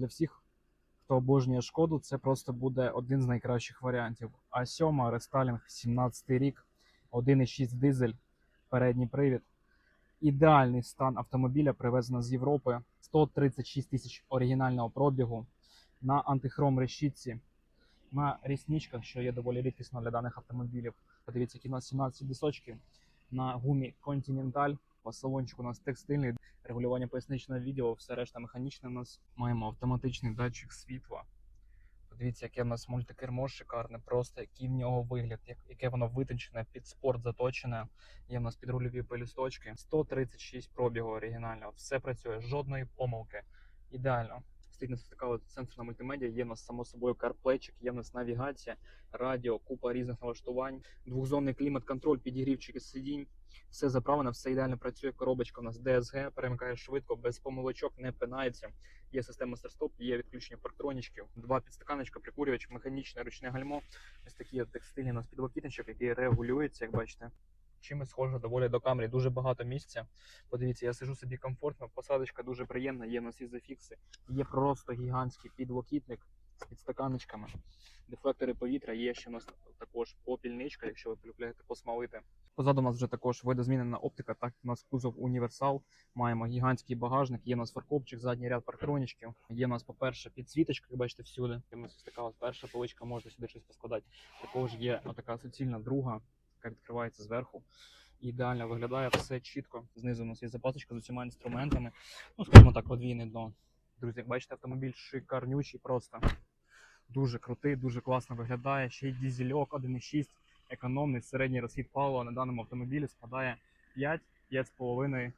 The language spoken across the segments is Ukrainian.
для всіх, хто обожнює шкоду, це просто буде один з найкращих варіантів. А 7 рестайлінг 17 рік, 1,6 дизель, передній привід. Ідеальний стан автомобіля привезено з Європи. 136 тисяч оригінального пробігу на антихром решітці, на рісничках, що є доволі рідкісно для даних автомобілів. Подивіться, які у нас 17 дисочки на гумі Continental. По салончику у нас текстильний, регулювання поясничного відео, все решта механічне. У нас маємо автоматичний датчик світла. Подивіться, яке в нас мультикермо шикарне, просто який в нього вигляд, яке воно витончене, під спорт заточене. Є в нас підрульові пелюсточки. 136 пробігу оригінального. Все працює, жодної помилки. Ідеально. Нас така сенсорна мультимедіа, є в нас само собою карплейчик, є в нас навігація, радіо, купа різних налаштувань, двохзонний клімат-контроль, підігрівчики сидінь. Все заправлено, все ідеально працює. Коробочка у нас DSG, перемикає швидко, без помилочок, не пинається. Є система старт-стоп, є відключення парктронічків, два підстаканочка, прикурювач, механічне ручне гальмо. Ось такі текстильні у нас підлокітничок, який регулюється, як бачите. Чимось схоже доволі до камері, дуже багато місця. Подивіться, я сижу собі комфортно, посадочка дуже приємна, є в нас і зафікси, є просто гігантський підлокітник з підстаканочками, дефлектори повітря, є ще у нас також попільничка, якщо ви полюбляєте посмалити. Позаду у нас вже також видозмінена оптика, так у нас кузов універсал. Маємо гігантський багажник, є у нас фаркопчик, задній ряд парктронічків. Є у нас, по-перше, підсвіточка, як бачите, всюди. У нас ось така перша поличка, можна сюди щось поскладати. Також є така суцільна друга, яка відкривається зверху. Ідеально виглядає все чітко. Знизу у нас є запасочка з усіма інструментами. Ну, скажімо так, подвійне дно. Друзі, як бачите, автомобіль шикарнючий просто. Дуже крутий, дуже класно виглядає. Ще й дізельок 1,6, економний середній розхід палива на даному автомобілі складає 5-5,5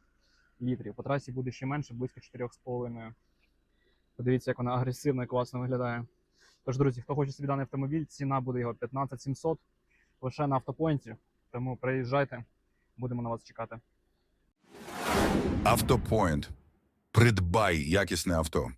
літрів. По трасі буде ще менше, близько 4,5. Подивіться, як вона агресивно і класно виглядає. Тож, друзі, хто хоче собі даний автомобіль, ціна буде його 15 700 лише на автопоінті. Тому приїжджайте, будемо на вас чекати. Автопоінт. Придбай якісне авто.